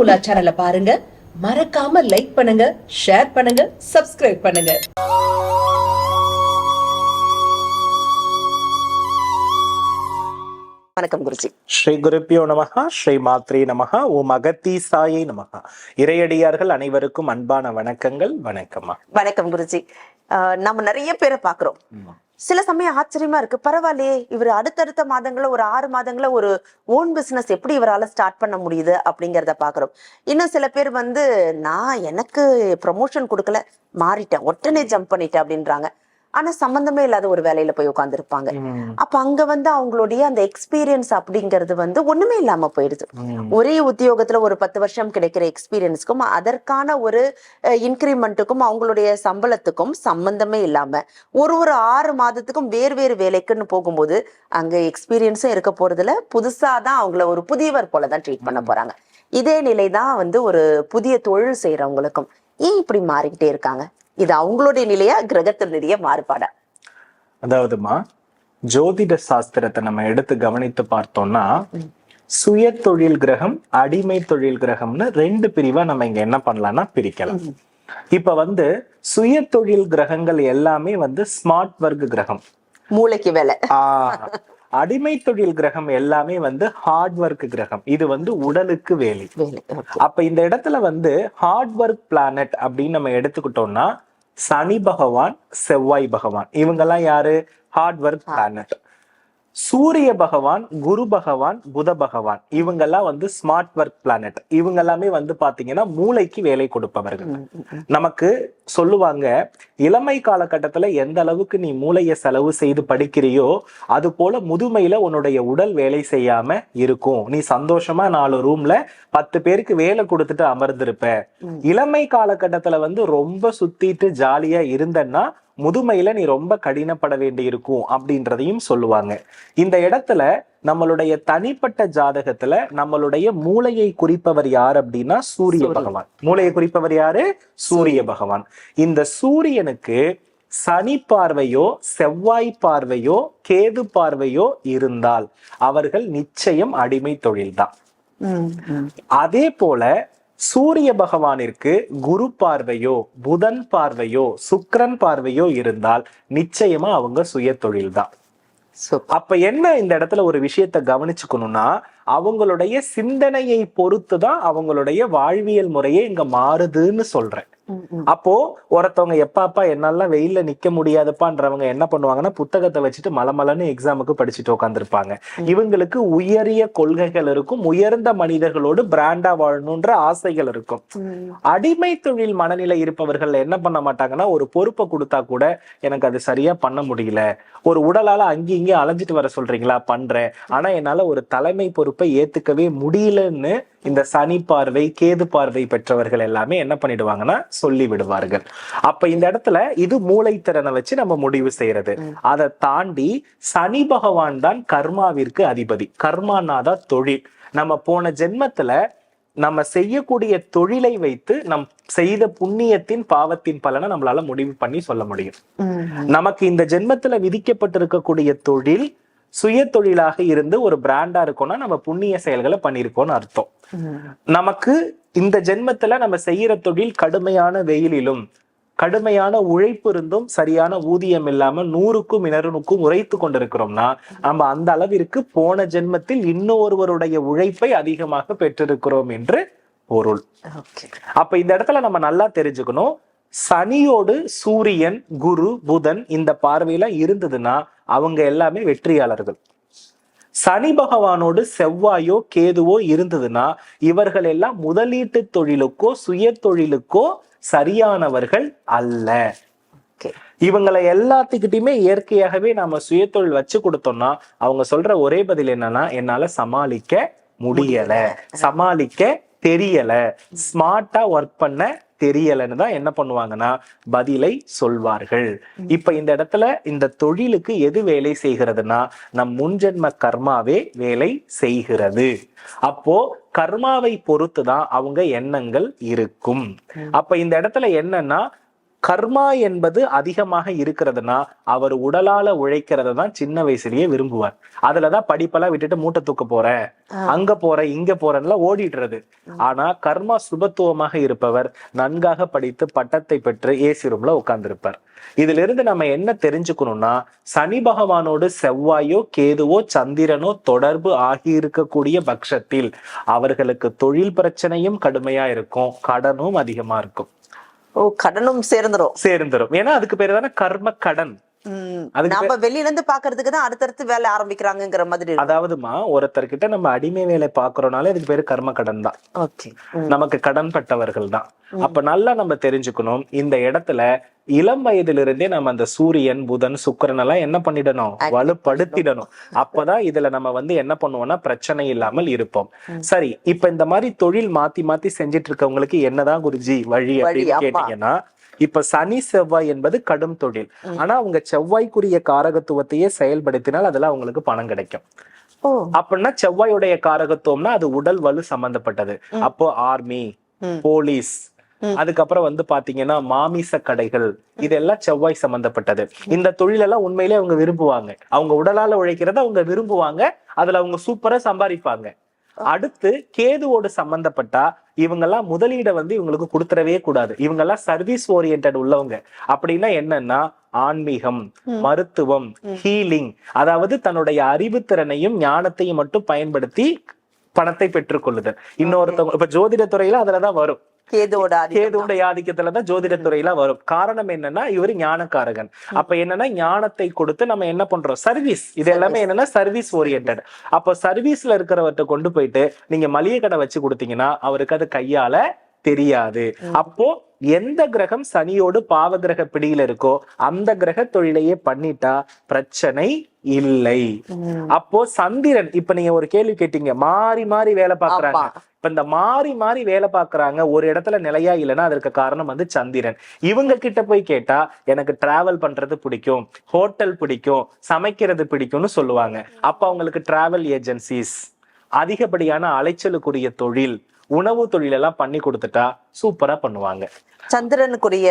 உலா சேனலை பாருங்க. மறக்காம லைக் பண்ணுங்க ஷேர் பண்ணுங்க சப்ஸ்கிரைப் பண்ணுங்க. வணக்கம் குருஜி. ஸ்ரீ குருப்பியோ நமகா ஸ்ரீ மாத்ரே நமகா ஓம் அகத்தி சாயை நமகா இறையடியார்கள் அனைவருக்கும் அன்பான வணக்கங்கள் வணக்கம்மா. வணக்கம் குருஜி. நம்ம நிறைய பேரை பாக்குறோம் சில சமயம் ஆச்சரியமா இருக்கு. பரவாயில்லையே இவர் அடுத்தடுத்த மாதங்கள ஒரு ஆறு மாதங்கள ஒரு ஓன் பிசினஸ் எப்படி இவரால ஸ்டார்ட் பண்ண முடியுது அப்படிங்கிறத பாக்குறோம். இன்னும் சில பேர் வந்து நான் எனக்கு ப்ரமோஷன் கொடுக்கல மாறிட்டேன் உடனே ஜம்ப் பண்ணிட்டேன் அப்படின்றாங்க. ஆனா சம்பந்தமே இல்லாத ஒரு வேலையில போய் உட்காந்துருப்பாங்க அப்ப அங்க வந்து அவங்களுடைய அந்த எக்ஸ்பீரியன்ஸ் அப்படிங்கிறது வந்து ஒண்ணுமே இல்லாம போயிடுது. ஒரே உத்தியோகத்துல ஒரு பத்து வருஷம் கிடைக்கிற எக்ஸ்பீரியன்ஸ்க்கும் அதற்கான ஒரு இன்கிரிமெண்ட்டுக்கும் அவங்களுடைய சம்பளத்துக்கும் சம்பந்தமே இல்லாம ஒரு ஒரு ஆறு மாதத்துக்கும் வேறு வேறு வேலைக்குன்னு போகும்போது அங்க எக்ஸ்பீரியன்ஸும் இருக்க போறதுல புதுசா தான் அவங்கள ஒரு புதியவர் போல தான் ட்ரீட் பண்ண போறாங்க. இதே நிலை தான் வந்து ஒரு புதிய தொழில் செய்யறவங்களுக்கும் ஏன் இப்படி மாறிக்கிட்டே இருக்காங்க? இது அவங்களுடைய நிலையா கிரகத்தினுடைய மாறுபாடா? அதாவதுமா ஜோதிட சாஸ்திரத்தை நம்ம எடுத்து கவனித்து பார்த்தோம்னா சுய தொழில் கிரகம் அடிமை தொழில் கிரகம்னு ரெண்டு பிரிவா நம்ம இங்க என்ன பண்ணலாம்னா பிரிக்கலாம். இப்ப வந்து சுய தொழில் கிரகங்கள் எல்லாமே வந்து ஸ்மார்ட் ஒர்க் கிரகம். மூளைக்கு வேலை. அடிமை தொழில் கிரகம் எல்லாமே வந்து ஹார்ட் ஒர்க் கிரகம். இது வந்து உடலுக்கு வேலை. அப்ப இந்த இடத்துல வந்து ஹார்ட் ஒர்க் பிளானட் அப்படின்னு நம்ம எடுத்துக்கிட்டோம்னா சனி பகவான் செவ்வாய் பகவான். இவங்கெல்லாம் யாரு? ஹார்ட் ஒர்க் பிளானட் சூரிய பகவான் குரு பகவான் புத பகவான் இவங்கெல்லாம் வந்து ஸ்மார்ட் ஒர்க் பிளானட் இவங்க எல்லாமே வந்து பாத்தீங்கன்னா மூளைக்கு வேலை கொடுப்பவர்கள். நமக்கு சொல்லுவாங்க இளமை காலகட்டத்துல எந்த அளவுக்கு நீ மூளையை செலவு செய்து படிக்கிறியோ அது போல முதுமையில உன்னுடைய உடல் வேலை செய்யாம இருக்கும். நீ சந்தோஷமா நாலு ரூம்ல பத்து பேருக்கு வேலை கொடுத்துட்டு அமர்ந்திருப்ப. இளமை காலகட்டத்துல வந்து ரொம்ப சுத்திட்டு ஜாலியா இருந்தன்னா முதுமையில நீ ரொம்ப கடினப்பட வேண்டி இருக்கும் அப்படின்றதையும் சொல்லுவாங்க. இந்த இடத்துல நம்மளுடைய தனிப்பட்ட ஜாதகத்துல நம்மளுடைய மூளையை குறிப்பவர் யார் அப்படின்னா சூரிய பகவான். மூளையை குறிப்பவர் யாரு? சூரிய பகவான். இந்த சூரியனுக்கு சனி பார்வையோ செவ்வாய் பார்வையோ கேது பார்வையோ இருந்தால் அவர்கள் நிச்சயம் அடிமை தொழில்தான். அதே போல சூரிய பகவானிற்கு குரு பார்வையோ புதன் பார்வையோ சுக்கிரன் பார்வையோ இருந்தால் நிச்சயமா அவங்க சுய தொழில் தான் அப்ப என்ன இந்த இடத்துல ஒரு விஷயத்த கவனிச்சுக்கணும்னா அவங்களுடைய சிந்தனையை பொறுத்து தான் அவங்களுடைய வாழ்வியல் முறையே இங்க மாறுதுன்னு சொல்றேன். அப்போ ஒருத்தவங்க எப்பாப்பா என்னால வெயில்ல நிக்க முடியாதுப்பான்றவங்க என்ன பண்ணுவாங்கன்னா புத்தகத்தை வச்சுட்டு மலமலன்னு எக்ஸாமுக்கு படிச்சுட்டு உட்காந்துருப்பாங்க இவங்களுக்கு உயரிய கொள்கைகள் இருக்கும். உயர்ந்த மனிதர்களோடு பிராண்டா வாழணும்ன்ற ஆசைகள் இருக்கும். அடிமை தொழில் மனநிலை இருப்பவர்கள் என்ன பண்ண மாட்டாங்கன்னா ஒரு பொறுப்பை கொடுத்தா கூட எனக்கு அது சரியா பண்ண முடியல. ஒரு உடலால அங்கேயும் இங்கேயும் அலைஞ்சிட்டு வர சொல்றீங்களா? பண்றேன். ஆனா என்னால ஒரு தலைமை பொறுப்பை ஏத்துக்கவே முடியலன்னு இந்த சனி பார்வை கேது பார்வை பெற்றவர்கள் எல்லாமே என்ன பண்ணிடுவாங்கன்னா சொல்லி விடுவார்கள். அப்ப இந்த இடத்துல இது மூளைத்திறனை வச்சு நம்ம முடிவு செய்யறது. அதை தாண்டி சனி பகவான் தான் கர்மாவிற்கு அதிபதி. கர்மானாதான் தொழில். நம்ம போன ஜென்மத்துல நம்ம செய்யக்கூடிய தொழிலை வைத்து நம் செய்த புண்ணியத்தின் பாவத்தின் பலனை நம்மளால முடிவு பண்ணி சொல்ல முடியும். நமக்கு இந்த ஜென்மத்துல விதிக்கப்பட்டிருக்கக்கூடிய தொழில் சுய தொழிலாக இருந்து ஒரு பிராண்டா இருக்கோம்னா நம்ம புண்ணிய செயல்களை பண்ணியிருக்கோம்னு அர்த்தம். நமக்கு இந்த ஜென்மத்துல நம்ம செய்யற தொழில் கடுமையான வெயிலிலும் கடுமையான உழைப்பு இருந்தும் சரியான ஊதியம் இல்லாம நூறுக்கும் இணறுனுக்கும் உழைத்து கொண்டிருக்கிறோம்னா நம்ம அந்த அளவிற்கு போன ஜென்மத்தில் இன்னொருவருடைய உழைப்பை அதிகமாக பெற்றிருக்கிறோம் என்று பொருள். அப்ப இந்த இடத்துல நம்ம நல்லா தெரிஞ்சுக்கணும் சனியோடு சூரியன் குரு புதன் இந்த பார்வையில இருந்ததுன்னா அவங்க எல்லாமே வெற்றியாளர்கள். சனி பகவானோடு செவ்வாயோ கேதுவோ இருந்ததுன்னா இவர்கள் எல்லாம் முதலீட்டு தொழிலுக்கோ சுய தொழிலுக்கோ சரியானவர்கள் அல்ல. இவங்களை எல்லாத்துக்கிட்டையுமே இயற்கையாகவே நாம சுயதொழில் வச்சு கொடுத்தோம்னா அவங்க சொல்ற ஒரே பதில் என்னன்னா என்னால சமாளிக்க முடியல. சமாளிக்க தெரியல. ஸ்மார்ட்டா ஒர்க் பண்ண தெரியலன்னு தான் என்ன பண்ணுவாங்கன்னா பதிலை சொல்வார்கள். இப்ப இந்த இடத்துல இந்த தொழிலுக்கு எது வேலை செய்கிறதுனா நம் முன்ஜென்ம கர்மாவே வேலை செய்கிறது. அப்போ கர்மாவை பொறுத்து தான் அவங்க எண்ணங்கள் இருக்கும். அப்ப இந்த இடத்துல என்னன்னா கர்மா என்பது அதிகமாக இருக்கிறதுனா அவர் உடலால உழைக்கிறத தான் சின்ன வயசுலயே விரும்புவார். அதுலதான் படிப்பெல்லாம் விட்டுட்டு மூட்டை தூக்க போறேன். அங்க போறேன் இங்க போறேன்லாம் ஓடிடுறது. ஆனா கர்மா சுபத்துவமாக இருப்பவர் நன்காக படித்து பட்டத்தை பெற்று ஏசி ரூம்ல உட்கார்ந்திருப்பார். இதுல இருந்து நம்ம என்ன தெரிஞ்சுக்கணும்னா சனி பகவானோடு செவ்வாயோ கேதுவோ சந்திரனோ தொடர்பு ஆகி இருக்கக்கூடிய பட்சத்தில் அவர்களுக்கு தொழில் பிரச்சனையும் கடுமையா இருக்கும் கடனும் அதிகமா இருக்கும். ஓ கடனும் சேர்ந்துரும். சேர்ந்துரும். ஏன்னா அதுக்கு பேரு தானே கர்ம கடன். நம்ம வெளியில இருந்து பாக்குறதுக்கு தான் அடுத்தடுத்து வேலை ஆரம்பிக்கிறாங்கங்கிற மாதிரி அதாவதுமா ஒருத்தர்கிட்ட நம்ம அடிமை வேலை பாக்குறோம்னாலே அதுக்கு பேரு கர்ம கடன் தான். ஓகே. நமக்கு கடன் பட்டவர்கள் தான் அப்ப நல்லா நம்ம தெரிஞ்சுக்கணும் இந்த இடத்துல இளம் வயதிலிருந்தே நம்ம அந்த சூரியன் புதன் சுக்கிரன் எல்லாம் என்ன பண்ணிடணும்? வலுப்படுத்திடணும். அப்பதான் இதுல நம்ம வந்து என்ன பண்ணுவோம்னா பிரச்சனை இல்லாமல் இருப்போம். சரி இப்ப இந்த மாதிரி தொழில் மாத்தி மாத்தி செஞ்சிட்டு இருக்கவங்களுக்கு என்னதான் குருஜி வழி அப்படின்னு. கேட்டீங்கன்னா இப்ப சனி செவ்வாய் என்பது கடும் தொழில். ஆனா அவங்க செவ்வாய்க்குரிய காரகத்துவத்தையே செயல்படுத்தினால் அதுல அவங்களுக்கு பணம் கிடைக்கும். அப்படின்னா செவ்வாயுடைய காரகத்துவம்னா அது உடல் வலு சம்பந்தப்பட்டது. அப்போ ஆர்மி. போலீஸ் அதுக்கப்புறம் வந்து பாத்தீங்கன்னா மாமிச கடைகள் இதெல்லாம் செவ்வாய் சம்பந்தப்பட்டது. இந்த தொழிலெல்லாம் உண்மையிலே அவங்க விரும்புவாங்க. அவங்க உடலால உழைக்கிறத அவங்க விரும்புவாங்க. அதுல அவங்க சூப்பரா சம்பாதிப்பாங்க. அடுத்து கேதுவோடு சம்பந்தப்பட்டா இவங்கெல்லாம் முதலீட வந்து இவங்களுக்கு கொடுத்துடவே கூடாது. இவங்கெல்லாம் சர்வீஸ் ஓரியன்ட் உள்ளவங்க. அப்படின்னா என்னன்னா ஆன்மீகம் மருத்துவம் ஹீலிங் அதாவது தன்னுடைய அறிவுத்திறனையும் ஞானத்தையும் மட்டும் பயன்படுத்தி பணத்தை பெற்றுக்கொள்ளுதல். இன்னொருத்தவங்க இப்ப ஜோதிட துறையில அதுலதான் வரும். கேதோட. கேதுவுடைய ஆதிக்கத்துலதான் ஜோதிட துறையில வரும். காரணம் என்னன்னா இவர் ஞானக்காரகன். அப்ப என்னன்னா ஞானத்தை கொடுத்து நம்ம என்ன பண்றோம்? சர்வீஸ் இது எல்லாமே என்னன்னா சர்வீஸ் ஓரியன்ட் அப்ப சர்வீஸ்ல இருக்கிறவர்ட்ட கொண்டு போயிட்டு நீங்க மளிகை கடை வச்சு கொடுத்தீங்கன்னா அவருக்கு அது கையால தெரியாது. அப்போ எந்த கிரகம் சனியோடு பாவ கிரக பிடியில இருக்கோ அந்த கிரக தொழிலையே பண்ணிட்டா பிரச்சனை இல்லை. அப்போ சந்திரன் இப்ப நீங்க ஒரு கேள்வி கேட்டீங்க மாறி மாறி வேலை பாக்குறாங்க. இப்ப இந்த மாறி மாறி வேலை பாக்குறாங்க ஒரு இடத்துல நிலையா இல்லைன்னா அதற்கு காரணம் வந்து சந்திரன். இவங்க கிட்ட போய் கேட்டா எனக்கு டிராவல் பண்றது பிடிக்கும் ஹோட்டல் பிடிக்கும் சமைக்கிறது பிடிக்கும்னு சொல்லுவாங்க. அப்ப அவங்களுக்கு டிராவல் ஏஜென்சிஸ் அதிகப்படியான அலைச்சலுக்குரிய தொழில் உணவு தொழில் எல்லாம் பண்ணி கொடுத்துட்டா சூப்பரா பண்ணுவாங்க. சந்திரனுக்குரிய.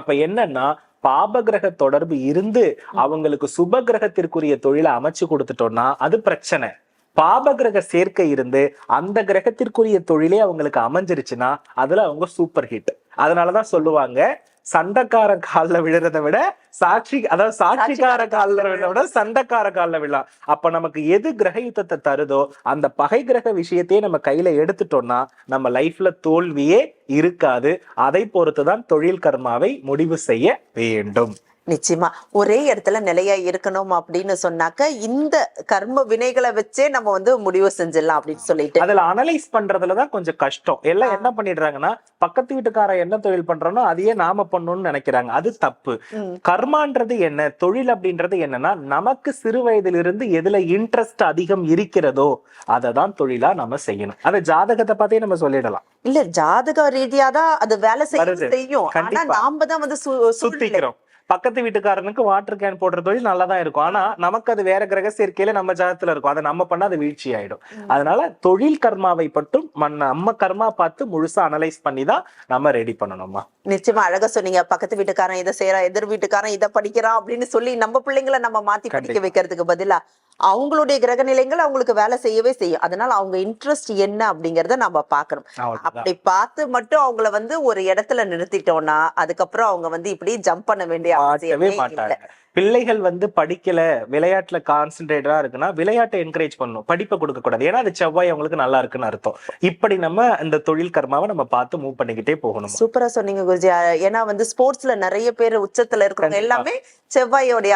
அப்ப என்னன்னா பாபகிரக தொடர்பு இருந்து அவங்களுக்கு சுப கிரகத்திற்குரிய தொழிலை அமைச்சு கொடுத்துட்டோம்னா அது பிரச்சனை. பாபகிரக சேர்க்கை இருந்து அந்த கிரகத்திற்குரிய தொழிலே அவங்களுக்கு அமைஞ்சிருச்சுன்னா அதுல அவங்க சூப்பர் ஹிட் அதனாலதான் சொல்லுவாங்க சண்டைக்கார கால்ல விழுறதை விட சாட்சி அதாவது சாட்சிக்கார கால்ல விழுறத விட சண்டைக்கார கால்ல விழலாம். அப்ப நமக்கு எது கிரக யுத்தத்தை தருதோ அந்த பகை கிரக விஷயத்தையே நம்ம கையில எடுத்துட்டோம்னா நம்ம லைஃப்ல தோல்வியே இருக்காது. அதை பொறுத்துதான் தொழில் கர்மாவை முடிவு செய்ய வேண்டும். நிச்சயமா. ஒரே இடத்துல நிலையா இருக்கணும் அப்படின்னு சொன்னாக்க இந்த கர்ம வினைகளை வச்சே நம்ம வந்து முடிவு செஞ்சிடலாம் அப்படின்னு சொல்லிட்டு. அதுல அனலைஸ் பண்றதுலதான் கொஞ்சம் கஷ்டம். எல்லாம் என்ன பண்ணிடுறாங்கன்னா பக்கத்து வீட்டுக்காரன் என்ன தொழில் பண்றானோ அதையே நாம பண்ணணும்னு நினைக்கிறாங்க. அது தப்பு. கர்மான்றது என்ன? தொழில் அப்படின்றது என்னன்னா நமக்கு சிறு வயதிலிருந்து எதுல இன்ட்ரெஸ்ட் அதிகம் இருக்கிறதோ அதை தான் தொழிலா நம்ம செய்யணும். அதை ஜாதகத்தை பார்த்தே நம்ம சொல்லிடலாம். இல்ல ஜாதக ரீதியா தான் அது வேலை. செய்யும். ஆனா. நாம தான் வந்து சுத்திக்கிறோம். பக்கத்து வீட்டுக்காரனுக்கு வாட்டர் கேன் போடுற தொழில் நல்லா தான் இருக்கும். ஆனா நமக்கு அது வேற கிரக சேர்க்கையில நம்ம ஜாதத்துல இருக்கும். அதை நம்ம பண்ணா அது வீழ்ச்சி ஆயிடும். அதனால தொழில் கர்மாவை மட்டும் மன்- நம்ம கர்மா பார்த்து முழுசா அனலைஸ் பண்ணி தான் நம்ம ரெடி பண்ணணுமா நிச்சயமா அழகா சொன்னீங்க. பக்கத்து வீட்டுக்காரன் இதை செய்யறான் எதிர் வீட்டுக்காரன் இதை படிக்கிறான் அப்படின்னு சொல்லி நம்ம பிள்ளைங்களை நம்ம மாத்தி படிக்க. வைக்கிறதுக்கு பதிலா அவங்களுடைய கிரக நிலைகள் அவங்களுக்கு வேலை செய்யவே செய்யும். அதனால அவங்க இன்ட்ரெஸ்ட் என்ன அப்படிங்கறத நம்ம அவ்வளவுதான். அப்படி பார்த்து மட்டும் அவங்கள வந்து ஒரு இடத்துல நிறுத்திட்டோம்னா அதுக்கப்புறம் அவங்க வந்து இப்படி ஜம்ப் பண்ண வேண்டிய மாட்டவே மாட்டாங்க. பிள்ளைகள் வந்து படிக்கல விளையாட்டுல கான்சென்ட்ரேட்டடா இருக்குன்னா விளையாட்டை என்கரேஜ் பண்ணணும். படிப்பை கொடுக்க கூடாது. ஏன்னா அது செவ்வாய் அவங்களுக்கு நல்லா இருக்குன்னு அர்த்தம். இப்படி நம்ம இந்த தொழில் கர்மாவை நம்ம பார்த்து மூவ் பண்ணிக்கிட்டே போகணும். சூப்பரா சொன்னீங்க குருஜி. ஏன்னா வந்து ஸ்போர்ட்ஸ்ல நிறைய பேர் உச்சத்துல இருக்கிறவங்க. எல்லாமே செவ்வாயோடைய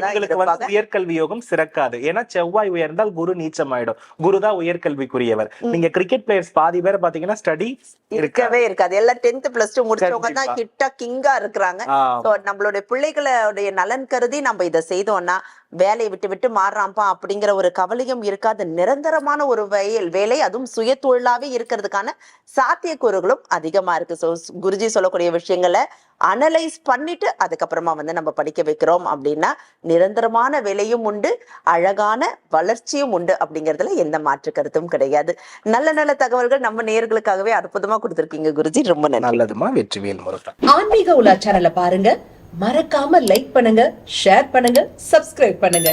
இவங்களுக்கு வந்து உயர்கல்வி யோகம் சிறக்காது. ஏன்னா செவ்வாய் உயர்ந்தால் குரு நீச்சமாயிடும். குரு தான் உயர்கல்விக்குரியவர். நீங்க கிரிக்கெட் பிளேயர்ஸ் பாதி பேர் பாத்தீங்கன்னா ஸ்டடி இருக்க இருக்கவே இருக்காது. எல்லாம் டென்த் பிளஸ் டூ முடிச்சவங்க தான். கிட்டா கிங்கா இருக்கிறாங்க. நம்மளுடைய பிள்ளைகளுடைய நலன் கருதி நம்ம இதை செய்தோம்னா வேலையை விட்டு விட்டு மாறுறான்ப்பா அப்படிங்கிற ஒரு கவலையும் இருக்காது. நிரந்தரமான ஒரு வயல் வேலை அதுவும் சுய தொழிலாவே இருக்கிறதுக்கான சாத்தியக்கூறுகளும் அதிகமா இருக்கு. ஸோ குருஜி சொல்லக்கூடிய விஷயங்களை அனலைஸ் பண்ணிட்டு அதுக்கப்புறமா வந்து நம்ம படிக்க வைக்கிறோம் அப்படின்னா நிரந்தரமான வேலையும் உண்டு அழகான வளர்ச்சியும் உண்டு அப்படிங்கிறதுல எந்த மாற்று கருத்தும் கிடையாது. நல்ல நல்ல தகவல்கள் நம்ம நேயர்களுக்காகவே அற்புதமா கொடுத்துருக்கீங்க குருஜி. ரொம்ப நன்றி. நல்லதுமா வெற்றிவேல் முருகன். ஆன்மீக உலா சேனலை பாருங்க. மறக்காம லைக் பண்ணுங்க ஷேர் பண்ணுங்க சப்ஸ்கிரைப் பண்ணுங்க.